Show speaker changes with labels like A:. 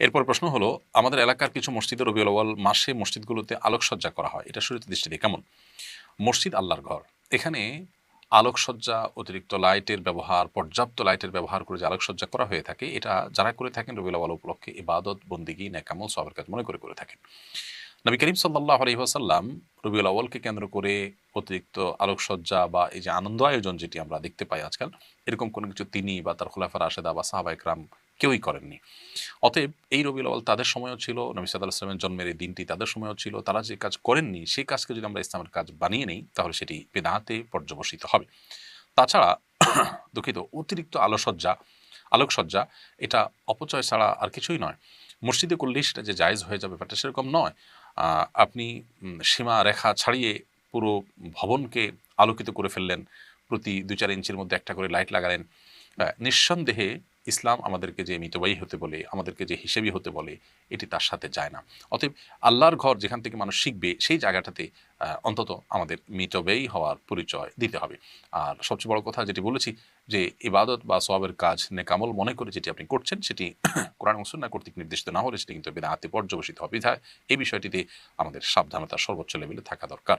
A: এরপর প্রশ্ন হলো, আমাদের এলাকার কিছু মসজিদে রবিউল আউয়াল মাসে মসজিদগুলোতে আলোকসজ্জা করা হয়, এটা শরীর দৃষ্টিতে কেমন? মসজিদ আল্লাহর ঘর। এখানে আলোকসজ্জা, অতিরিক্ত লাইটের ব্যবহার, পর্যাপ্ত লাইটের ব্যবহার করে যে আলোকসজ্জা করা হয়ে থাকে, এটা যারা করে থাকেন রবিউল আউয়াল উপলক্ষে ইবাদত, বন্দিগি, নেকামল সবের কাজ মনে করে করে থাকেন। নবী করিম সাল্লাহ আলহিহাসাল্লাম রবিউল আউ্বালকে কেন্দ্র করে অতিরিক্ত আলোকসজ্জা বা এই যে আনন্দ আয়োজন যেটি আমরা দেখতে পাই আজকাল, এরকম কোনো কিছু তিনি বা তার খোলাফার আশেদা বা সাহাবা ইকরাম কেউই করেননি। অতএব এই রবিউল আউ্বাল তাদের সময়ও ছিল, নবী সাদ ইসলামের জন্মের এই দিনটি তাদের সময়ও ছিল, তারা যে কাজ করেননি সেই কাজকে যদি আমরা ইসলামের কাজ বানিয়ে নিই, তাহলে সেটি বেদাহাতে পর্যবসিত হবে। তাছাড়া দুঃখিত, অতিরিক্ত আলোসজ্জা আলোকসজ্জা, এটা অপচয় ছাড়া আর কিছুই নয়। মসজিদে করলে সেটা যে জায়েজ হয়ে যাবে ব্যাপারটা সেরকম নয়। আপনি সীমা রেখা ছাড়িয়ে পুরো ভবনকে আলোকিত করে ফেললেন, প্রতি দু চার ইঞ্চির মধ্যে একটা করে লাইট লাগালেন নিঃসন্দেহে ইসলাম আমাদেরকে যে মিতবায়ী হতে বলে, আমাদেরকে যে হিসেবি হতে বলে, এটি তার সাথে যায় না। অতএব আল্লাহর ঘর যেখান থেকে মানুষ শিখবে, সেই জায়গাটাতে অন্তত আমাদের মিতব্যয়ী হওয়ার পরিচয় দিতে হবে। আর সবচেয়ে বড় কথা যেটি বলেছি, যে ইবাদত বা সবের কাজ নেকামল মনে করে যেটি আপনি করছেন, সেটি কোরআন মুসন্না কর্তৃক নির্দেশিত না হলে সেটি কিন্তু বেদাহাতে পর্যবেসিত হবে। বিধায় এই বিষয়টিতে আমাদের সাবধানতা সর্বোচ্চ লেভেলে থাকা দরকার।